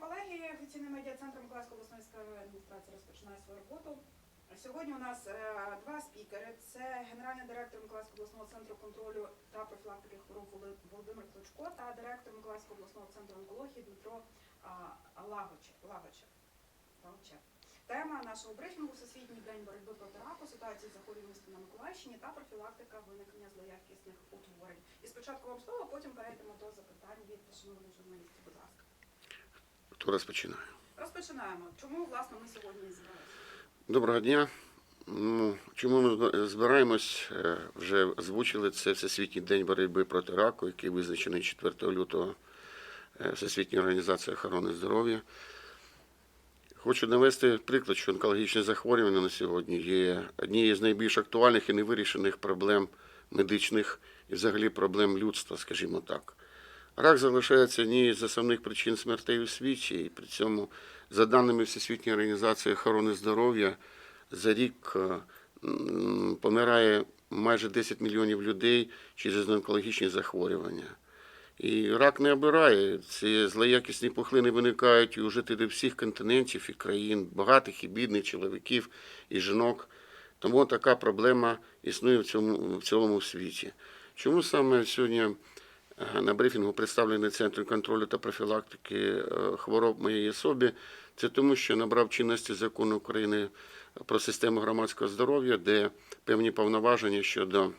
колеги, офіційний медіа-центр Миколаївської обласної військової адміністрації розпочинає свою роботу. Сьогодні у нас е, два спікери. Це генеральний директор Миколаївського обласного центру контролю та профілактики хвороб Володимир Клочко та директор Миколаївського обласного центру онкології Дмитро а, Лагоче. Лагоче. Лагоче. Тема нашого брифінгу Всесвітній день боротьби проти раку, ситуації з захворюваністю на Миколаївщині та профілактика виникнення злоякісних утворень. І спочатку вам слово, потім перейдемо до запитань від шановних журналістів. Будь ласка. Хто розпочинає? Розпочинаємо. Чому власне ми сьогодні зібралися? Доброго дня. Ну, чому ми збираємось? Е, Вже озвучили це Всесвітній день боротьби проти раку, який визначений 4 лютого е, Всесвітньою організацією охорони здоров'я. Хочу навести приклад, що онкологічне захворювання на сьогодні є однією з найбільш актуальних і невирішених проблем медичних і взагалі проблем людства, скажімо так. Рак залишається однією з основних причин смертей у світі, і при цьому, за даними Всесвітньої організації охорони здоров'я, за рік е, помирає майже 10 мільйонів людей через онкологічні захворювання. І рак не обирає. Ці злоякісні пухлини виникають у жителів всіх континентів і країн, багатих і бідних чоловіків і жінок. Тому така проблема існує в цьому в цілому світі. Чому саме сьогодні на брифінгу представлений Центр контролю та профілактики е, хвороб моєї особі? Це тому, що набрав чинності закон України про систему громадського здоров'я, де певні повноваження щодо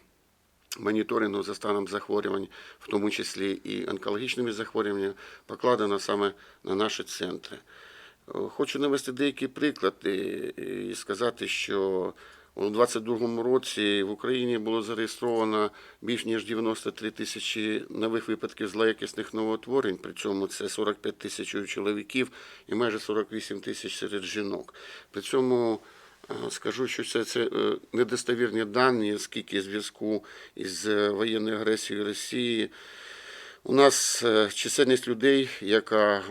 моніторингу за станом захворювань, в тому числі і онкологічними захворюваннями, покладено саме на наші центри. Е, Хочу навести деякі приклади і сказати, що у 2022 році в Україні було зареєстровано більш ніж 93 тисячі нових випадків злоякісних новоутворень, при цьому це 45 тисяч у чоловіків і майже 48 тисяч серед жінок. При цьому Е, Скажу, що це, це е, недостовірні дані, оскільки зв'язку із е, воєнною агресією Росії у нас е, чисельність людей, яка е,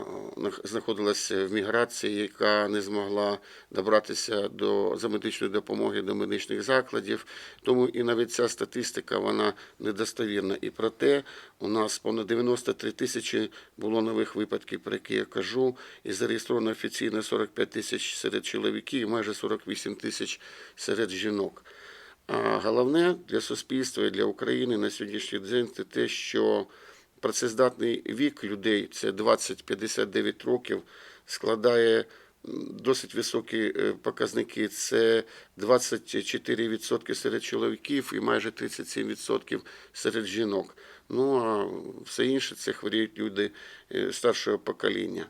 знаходилася в міграції, яка не змогла добратися до за медичної допомоги до медичних закладів. Тому і навіть ця статистика вона недостовірна. І проте у нас понад 93 тисячі було нових випадків, про які я кажу, і зареєстровано офіційно 45 тисяч серед чоловіків, і майже 48 тисяч серед жінок. А головне для суспільства і для України на сьогоднішній день це те, що працездатний вік людей це 20-59 років, складає досить високі е, показники. Це 24% серед чоловіків і майже 37% серед жінок. Ну а все інше це хворіють люди е, старшого покоління.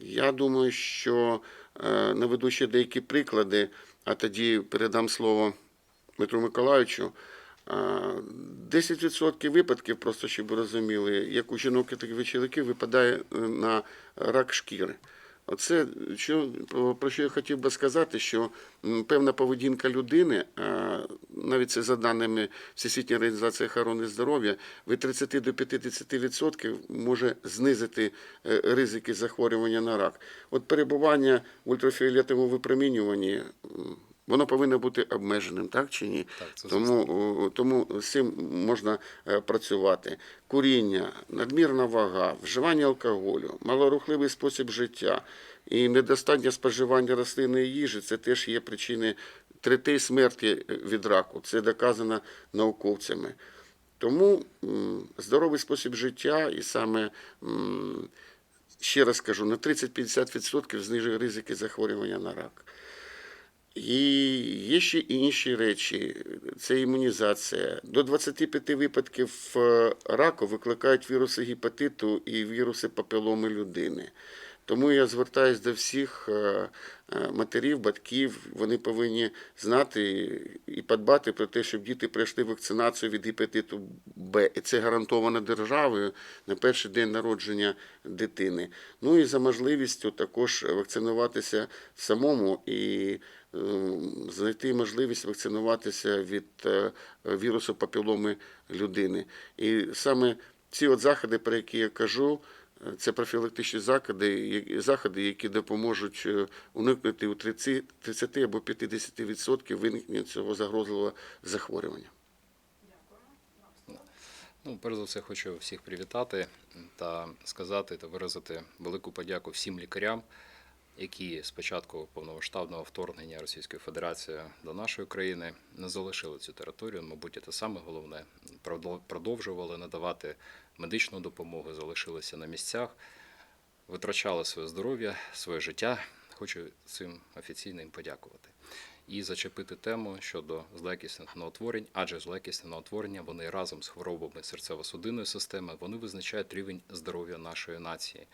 Я думаю, що е, наведу ще деякі приклади, а тоді передам слово Дмитру Миколаївичу. А, 10% випадків, просто щоб ви розуміли, як у жінок, і у чоловіків, випадає е, на рак шкіри. Оце що, про- що я хотів би сказати, що певна поведінка людини, навіть це за даними Всесвітньої організації охорони здоров'я, від 30 до 50% може знизити е, ризики захворювання на рак. От перебування в ультрафіолетовому випромінюванні. Воно повинно бути обмеженим, так чи ні? Так, це тому, тому з цим можна е, працювати. Куріння, надмірна вага, вживання алкоголю, малорухливий спосіб життя і недостатнє споживання рослинної їжі це теж є причини третей смерті е, від раку. Це доказано науковцями. Тому здоровий спосіб життя і саме. Ще раз кажу, на 30-50% знижує ризики захворювання на рак. І є ще інші речі, це імунізація. До 25 випадків е, раку викликають віруси гепатиту і віруси папіломи людини. Тому я звертаюся до всіх е, е, матерів, батьків. Вони повинні знати і подбати про те, щоб діти пройшли вакцинацію від гепатиту Б. І це гарантовано державою на перший день народження дитини. Ну і за можливістю також вакцинуватися самому і е, знайти можливість вакцинуватися від е, вірусу папіломи людини. І саме ці от заходи, про які я кажу, це профілактичні заходи, заходи, які допоможуть е, уникнути у 30, 30 або 50% виникнення цього загрозливого захворювання. Ну, перш за все, хочу всіх привітати та сказати та виразити велику подяку всім лікарям, які з початку повномасштабного вторгнення Російської Федерації до нашої країни не залишили цю територію. Мабуть, це саме головне. Продов- Продовжували надавати медичну допомогу, залишилися на місцях, витрачали своє здоров'я, своє життя. Хочу цим офіційно їм подякувати і зачепити тему щодо злекісних новотворень, адже злекісні новотворення вони разом з хворобами серцево-судинної системи вони визначають рівень здоров'я нашої нації,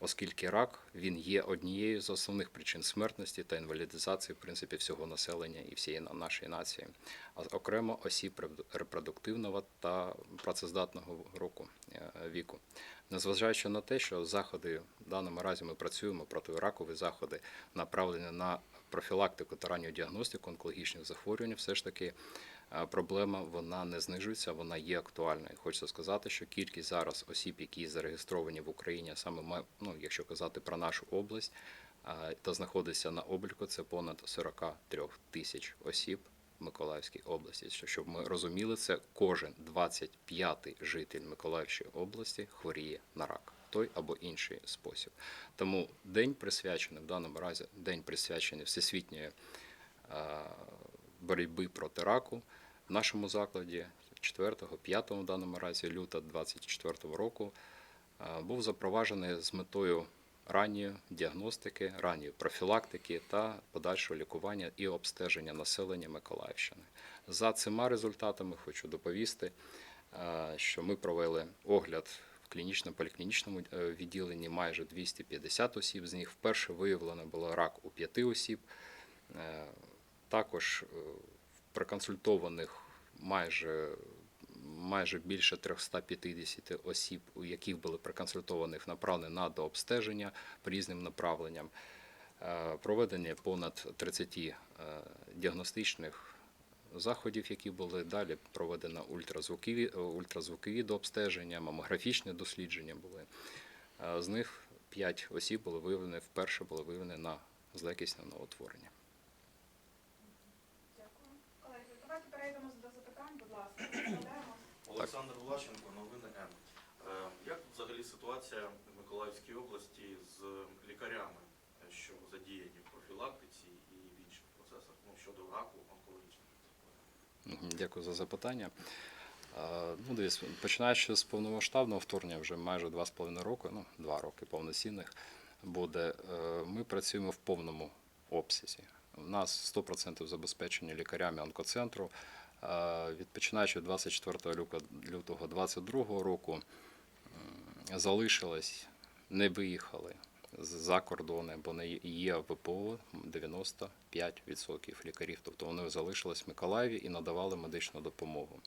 оскільки рак він є однією з основних причин смертності та інвалідизації в принципі всього населення і всієї нашої нації, а окремо осіб репродуктивного та працездатного року е, віку. Незважаючи на те, що заходи в даному разі ми працюємо проти ракові заходи, направлені на профілактику та ранню діагностику онкологічних захворювань, все ж таки е, проблема вона не знижується, вона є актуальною. Хочеться сказати, що кількість зараз осіб, які зареєстровані в Україні, саме ну, якщо казати про нашу область, е, та знаходиться на обліку, це понад 43 тисяч осіб. Миколаївській області, Що- щоб ми розуміли, це кожен 25-й житель Миколаївської області хворіє на рак, той або інший спосіб. Тому день присвячений в даному разі день присвячений всесвітньої е, боротьби проти раку в нашому закладі 4-5 в даному разі люта 24 року е, був запроваджений з метою ранньої діагностики, ранньої профілактики та подальшого лікування і обстеження населення Миколаївщини. За цими результатами хочу доповісти, е, що ми провели огляд в клінічному поліклінічному е, відділенні майже 250 осіб. З них вперше виявлено було рак у 5 осіб. Е, Також е, проконсультованих майже майже більше 350 осіб, у яких були проконсультованих, направлені на дообстеження по різним направленням. Проведені понад 30 е, діагностичних заходів, які були далі проведено ультразвукові, е, ультразвукові дообстеження, мамографічні дослідження були. Е, З них 5 осіб були виявлені, вперше були виявлені на злекісне новотворення. Дякую. Колеги, давайте перейдемо до запитань, будь ласка. Олександр Влащенко, новини М. Е, Як взагалі ситуація в Миколаївській області з лікарями, що задіяні в профілактиці і в інших процесах ну, щодо раку Дякую за запитання. Ну, дивіться, починаючи з повномасштабного вторгнення, вже майже два з половиною роки, ну, два роки повноцінних буде, е, ми працюємо в повному обсязі. У нас 100% забезпечені лікарями онкоцентру. Від починаючи 24 люка- лютого 2022 року залишилось, не виїхали за кордони, бо не є ВПО 95% лікарів, тобто вони залишились в Миколаєві і надавали медичну допомогу.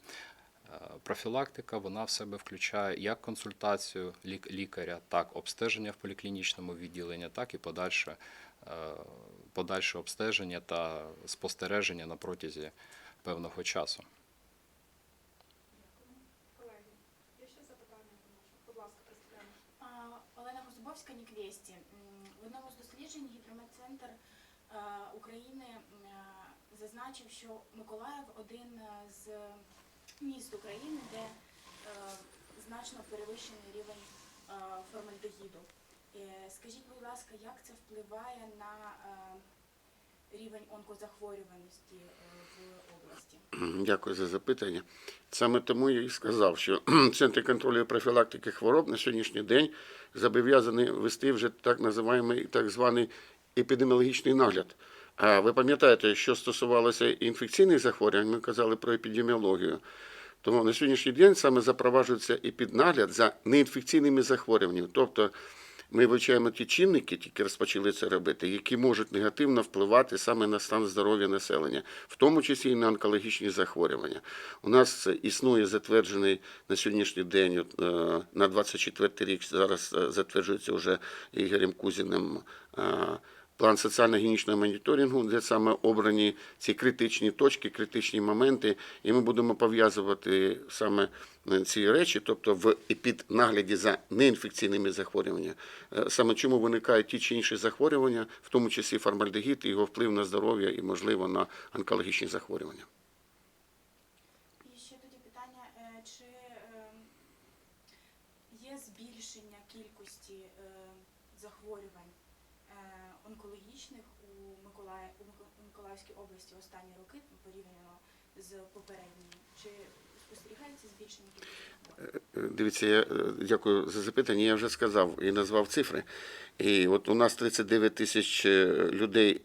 Е, Профілактика вона в себе включає як консультацію лік- лікаря, так обстеження в поліклінічному відділенні, так і подальше, е, подальше обстеження та спостереження на протязі певного часу. Дякую. Колеги, є ще запитання? Будь ласка, представляємо. А, Олена Гузубовська, Ніквесті. В одному з досліджень гідрометцентр е, України е, зазначив, що Миколаїв один е, з міст України, де значно перевищений рівень формальдегіду. Скажіть, будь ласка, як це впливає на рівень онкозахворюваності е, в області? Дякую за запитання. Саме тому я і сказав, що Центр контролю і профілактики хвороб на сьогоднішній день зобов'язаний вести вже так називаємий так званий епідеміологічний нагляд. А ви пам'ятаєте, що стосувалося інфекційних захворювань, ми казали про епідеміологію. Тому на сьогоднішній день саме запроваджується епіднагляд за неінфекційними захворюваннями. Тобто ми вивчаємо ті чинники, тільки розпочали це робити, які можуть негативно впливати саме на стан здоров'я населення, в тому числі і на онкологічні захворювання. У нас існує затверджений на сьогоднішній день, е, на 24 рік зараз е, затверджується вже Ігорем Кузіним. План соціально-гінічного моніторингу, де саме обрані ці критичні точки, критичні моменти, і ми будемо пов'язувати саме е, ці речі, тобто в під нагляді за неінфекційними захворюваннями. Е, Саме чому виникають ті чи інші захворювання, в тому числі формальдегід і його вплив на здоров'я і, можливо, на онкологічні захворювання. І ще тоді питання, е, чи е, є збільшення кількості е, захворювань е, онкологічних у Миколаї у Миколаївській області останні роки порівняно з попередніми? Чи спостерігається збільшення кількості? Е, Дивіться, я е, дякую за запитання. Я вже сказав і назвав цифри. І от у нас 39 тисяч е, людей.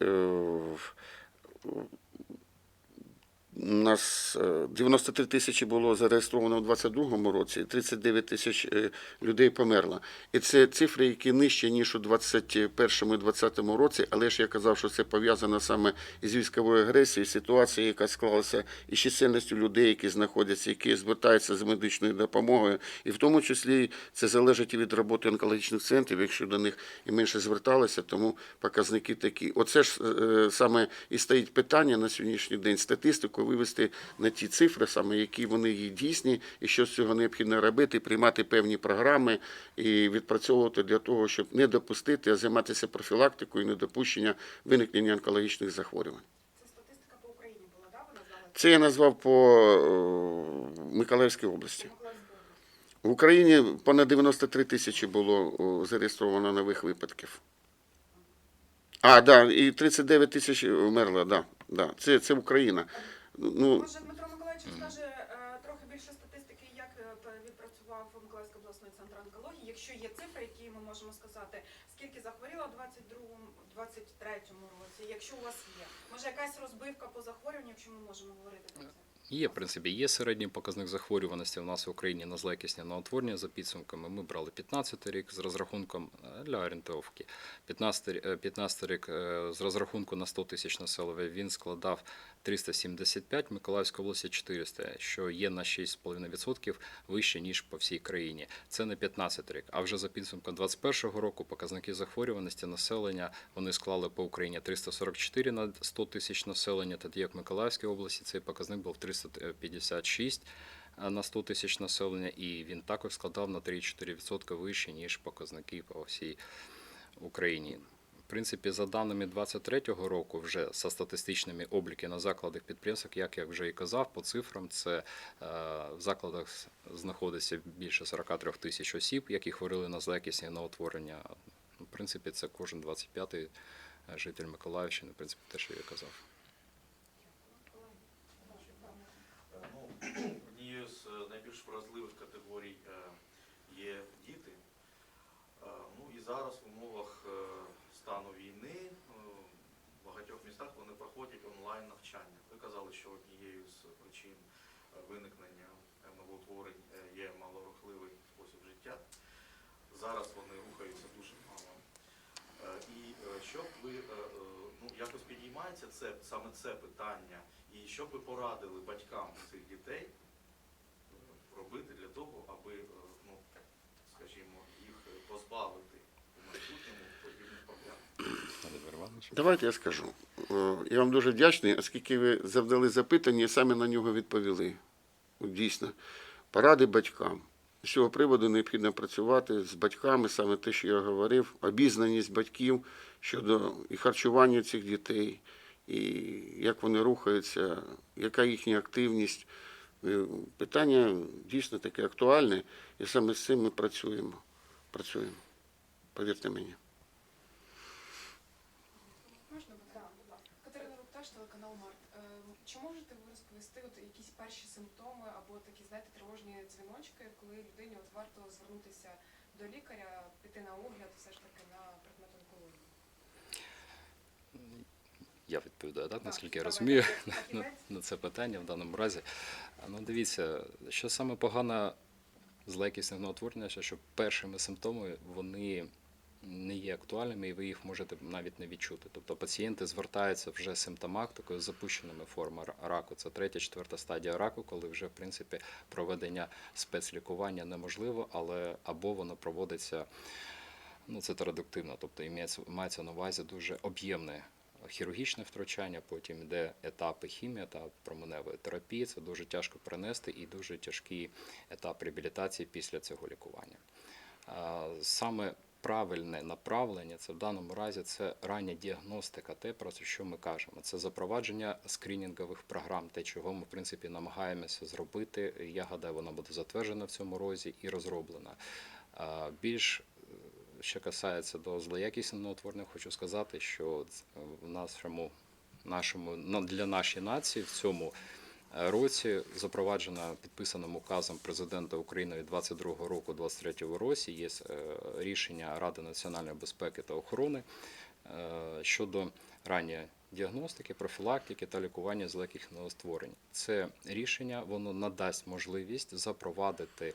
Е, У нас е, 93 тисячі було зареєстровано у 2022 році, і 39 тисяч е, людей померло. І це цифри, які нижчі, ніж у 2021 і 2020 році, але ж я казав, що це пов'язано саме із військовою агресією, ситуацією, яка склалася із чисельністю людей, які знаходяться, які звертаються за медичною допомогою. І в тому числі це залежить і від роботи онкологічних центрів, якщо до них і менше зверталися, тому показники такі. Оце ж е, саме і стоїть питання на сьогоднішній день статистику вивести на ті цифри, саме які вони є дійсні, і що з цього необхідно робити, приймати певні програми і відпрацьовувати для того, щоб не допустити, а займатися профілактикою і недопущення виникнення онкологічних захворювань. Це статистика по Україні була, да? Ви назвали? Це я назвав по е, Миколаївській області. По Миколаївській області. В Україні понад 93 тисячі було зареєстровано нових випадків. А, да, і 39 тисяч вмерло, да, да. Це, це Україна. Ну, Може, Дмитро Миколаївич скаже е, трохи більше статистики, як е, відпрацював Миколаївський обласний центр онкології, якщо є цифри, які ми можемо сказати, скільки захворіло 22-му, 23-му році, якщо у вас є. Може, якась розбивка по захворюванню, якщо ми можемо говорити про це? Є, в принципі, є середній показник захворюваності у нас в Україні на злоякісні новотворення за підсумками. Ми брали 15 рік з розрахунком е, для орієнтовки. 15, рі- е, 15 рік е, з розрахунку на 100 тисяч населення він складав 375, Миколаївська області 400, що є на 6,5% вище, ніж по всій країні. Це на 15 рік. А вже за підсумком 2021 року показники захворюваності населення вони склали по Україні 344 на 100 тисяч населення, тоді як в Миколаївській області цей показник був 356 на 100 тисяч населення, і він також складав на 3,4% вище, ніж показники по всій Україні. В принципі, за даними 2023 року, вже за статистичними обліки на закладах підприємствах, як я вже і казав, по цифрам це е, в закладах знаходиться більше 43 тисяч осіб, які хворіли на злоякісні новотворення. Ну, В принципі, це кожен 25-й житель Миколаївщини, в принципі, те, що я казав. Е, Ну, однією з е, найбільш вразливих категорій е, є діти. Е, Ну і зараз в умовах е, стану війни в багатьох містах вони проходять онлайн навчання. Ви казали, що однією з причин виникнення новоутворень є малорухливий спосіб життя. Зараз вони рухаються дуже мало. І щоб ви ну, якось підіймається це саме це питання, і що б ви порадили батькам цих дітей робити для того, аби е, ну, скажімо, їх е, позбавити у майбутньому подібних проблем. Давайте я скажу. Я вам дуже вдячний, оскільки ви завдали запитання і самі на нього відповіли. Дійсно, поради батькам. З цього приводу необхідно працювати з батьками, саме те, що я говорив, обізнаність батьків щодо і харчування цих дітей, і як вони рухаються, яка їхня активність. Е, Питання дійсно таке актуальне, і саме з цим ми працюємо. Працюємо. Повірте мені. Можна? Катерина Рупташ, телеканал Март. Е, Чи можете ви розповісти от якісь перші симптоми або такі, знаєте, тривожні дзвіночки, коли людині от варто звернутися до лікаря, піти на огляд, все ж таки на предмет онкології? Я відповідаю, так, наскільки я розумію. на, це питання в даному разі. Ну, дивіться, що саме погано з легкісних новотворення, що першими симптомами вони не є актуальними, і ви їх можете навіть не відчути. Тобто пацієнти звертаються вже з симптоматикою запущеними формами раку. Це третя, четверта стадія раку, коли вже в принципі проведення спецлікування неможливо, але або воно проводиться ну, це традуктивно, тобто імеється, мається на увазі дуже об'ємне хірургічне втручання, потім йде етапи хімії, етап променевої терапії. Це дуже тяжко перенести і дуже тяжкий етап реабілітації після цього лікування. Саме правильне направлення це в даному разі це рання діагностика, те, про що ми кажемо. Це запровадження скринінгових програм, те, чого ми в принципі намагаємося зробити. Я гадаю, вона буде затверджена в цьому розі і розроблена. Більш що касається до злоякісного утворення, хочу сказати, що в нашому, нашому на- для нашої нації в цьому е, році запроваджена підписаним указом президента України від 22 року 23 році є е, рішення Ради національної безпеки та охорони е, щодо ранньої діагностики, профілактики та лікування зляких новостворень. Це рішення воно надасть можливість запровадити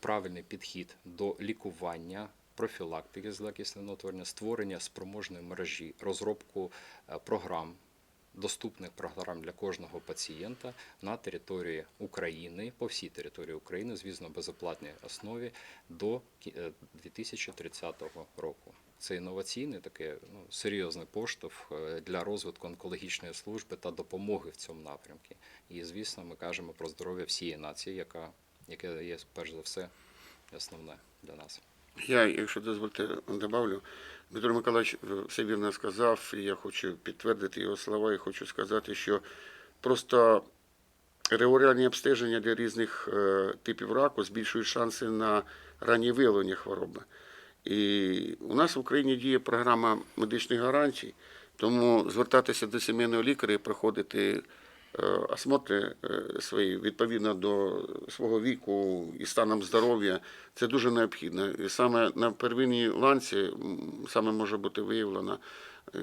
правильний підхід до лікування. Профілактики злякісного утворення, створення спроможної мережі, розробку е, програм, доступних програм для кожного пацієнта на території України, по всій території України, звісно, безоплатній основі до е, 2030 року. Це інноваційний такий ну, серйозний поштовх е, для розвитку онкологічної служби та допомоги в цьому напрямку. І, звісно, ми кажемо про здоров'я всієї нації, яка, яке є перш за все основне для нас. Я, якщо дозвольте, добавлю. Дмитро Миколаївич все вірно сказав, і я хочу підтвердити його слова, і хочу сказати, що просто регулярні обстеження для різних е, типів раку збільшують шанси на раннє виявлення хвороби. І у нас в Україні діє програма медичних гарантій, тому звертатися до сімейного лікаря і проходити осмотри е, свої відповідно до свого віку і станом здоров'я, це дуже необхідно. І саме на первинній ланці саме може бути виявлено е,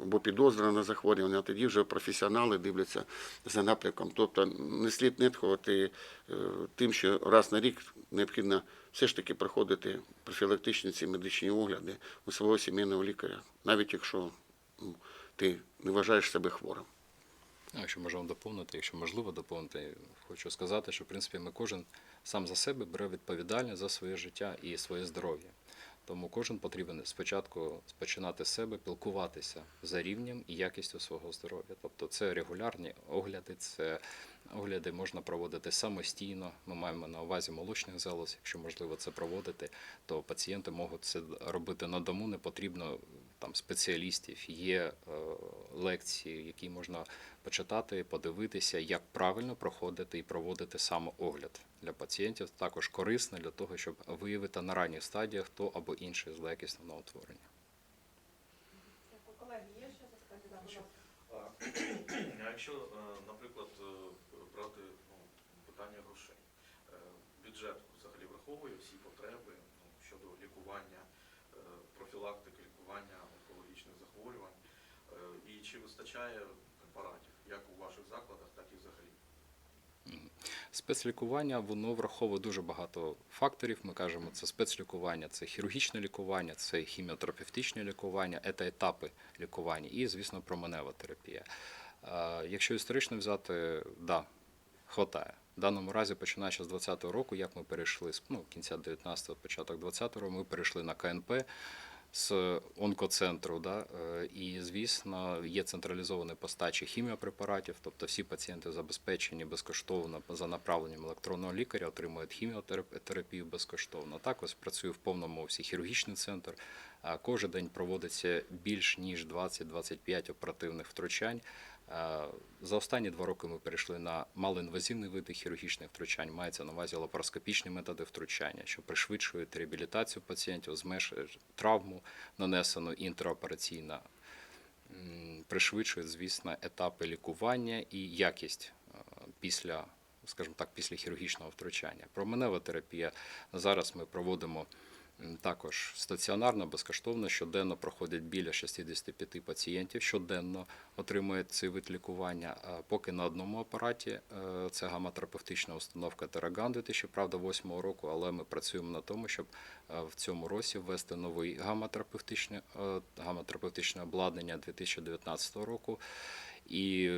або підозрюване захворювання, а тоді вже професіонали дивляться за напрямком. Тобто не слід нитхувати е, тим, що раз на рік необхідно все ж таки проходити профілактичні ці медичні огляди у свого сімейного лікаря, навіть якщо ти не вважаєш себе хворим. Ну, Якщо можемо доповнити, якщо можливо доповнити, хочу сказати, що в принципі ми кожен сам за себе бере відповідальність за своє життя і своє здоров'я. Тому кожен потрібен спочатку починати з себе, пілкуватися за рівнем і якістю свого здоров'я. Тобто це регулярні огляди, це огляди можна проводити самостійно. Ми маємо на увазі молочних залоз. Якщо можливо це проводити, то пацієнти можуть це робити на дому. Не потрібно там спеціалістів. Є е, лекції, які можна почитати, подивитися, як правильно проходити і проводити самоогляд для пацієнтів. Також корисно для того, щоб виявити на ранніх стадіях то або інше злоякісне новотворення. Колеги, є ще. А а якщо, е, наприклад, е, брати ну, питання грошей, бюджет взагалі враховує всі потреби ну, щодо лікування, профілактики лікування захворювань, Е, і чи вистачає препаратів як у ваших закладах, так і взагалі? Спецлікування воно враховує дуже багато факторів. Ми кажемо, це спецлікування, це хірургічне лікування, це хіміотерапевтичне лікування, це етапи лікування і, звісно, променева терапія. Е, Якщо історично взяти, да, хватає. В даному разі, починаючи з 2020 року, як ми перейшли з ну, кінця 19-го, початок 20-го, ми перейшли на КНП з онкоцентру, да, е, і, звісно, є централізована постача хіміопрепаратів, тобто всі пацієнти забезпечені безкоштовно за направленням електронного лікаря, отримують хіміотерапію безкоштовно. Також працює в повному всі хірургічний центр. Кожен день проводиться більш ніж 20-25 оперативних втручань. Е, За останні два роки ми перейшли на малоінвазивні види хірургічних втручань. Мається на увазі лапароскопічні методи втручання, що пришвидшують реабілітацію пацієнтів, зменшують травму, нанесену інтраопераційно, м, пришвидшують, звісно, етапи лікування і якість е, після, скажімо так, після хірургічного втручання. Променева терапія зараз ми проводимо. Також стаціонарно, безкоштовно, щоденно проходять біля 65 пацієнтів, щоденно отримують цей вид лікування. Поки на одному апараті е, це гаматерапевтична установка Тераган 2008 року, але ми працюємо на тому, щоб е, в цьому році ввести новий гаматерапевтичне, е, гаматерапевтичне обладнання 2019 року. І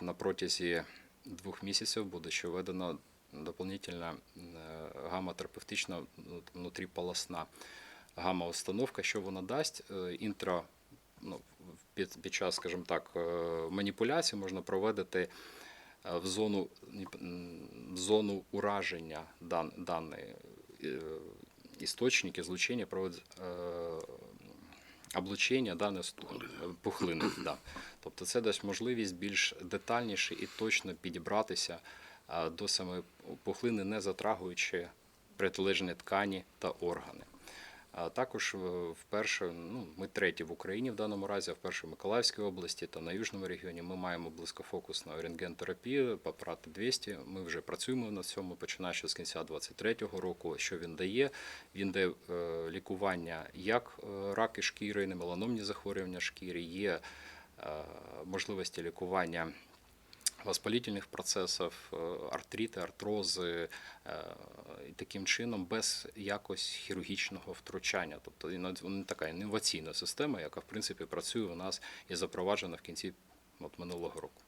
на протязі двох місяців буде ще введено дополнительна е, гамма-терапевтична ну, внутріполосна гамма-установка, що вона дасть е, інтра, ну, під, під час, скажімо так, е, маніпуляції можна проводити в зону, в зону ураження дан, даної е, істочник излучения проводить облучення да, не пухлини. Да. Тобто це дасть можливість більш детальніше і точно підібратися до самої пухлини, не затрагуючи протилежні ткані та органи. А також е, вперше, ну ми треті в Україні в даному разі, а вперше в Миколаївській області та на южному регіоні ми маємо близькофокусну рентгентерапію по апарату 200. Ми вже працюємо на цьому, починаючи з кінця 2023 року. Що він дає? Він дає е, лікування як е, раки шкіри, немеланомні захворювання шкіри, є можливості лікування воспалительних процесів, е, артрити, артрози, е, і таким чином без якось хірургічного втручання. Тобто іно- вона така інноваційна система, яка в принципі працює у нас і запроваджена в кінці от, минулого року.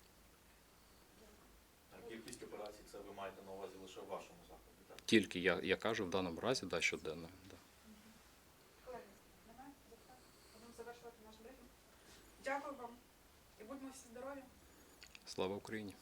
Кількість операцій це ви маєте на увазі лише в вашому закладі, так? Тільки я, я кажу в даному разі, да, щоденно. Да. Колеги, немає? Запитань? Будемо завершувати наш брифінг. Дякую вам і будьмо всі здорові. Слава Україні!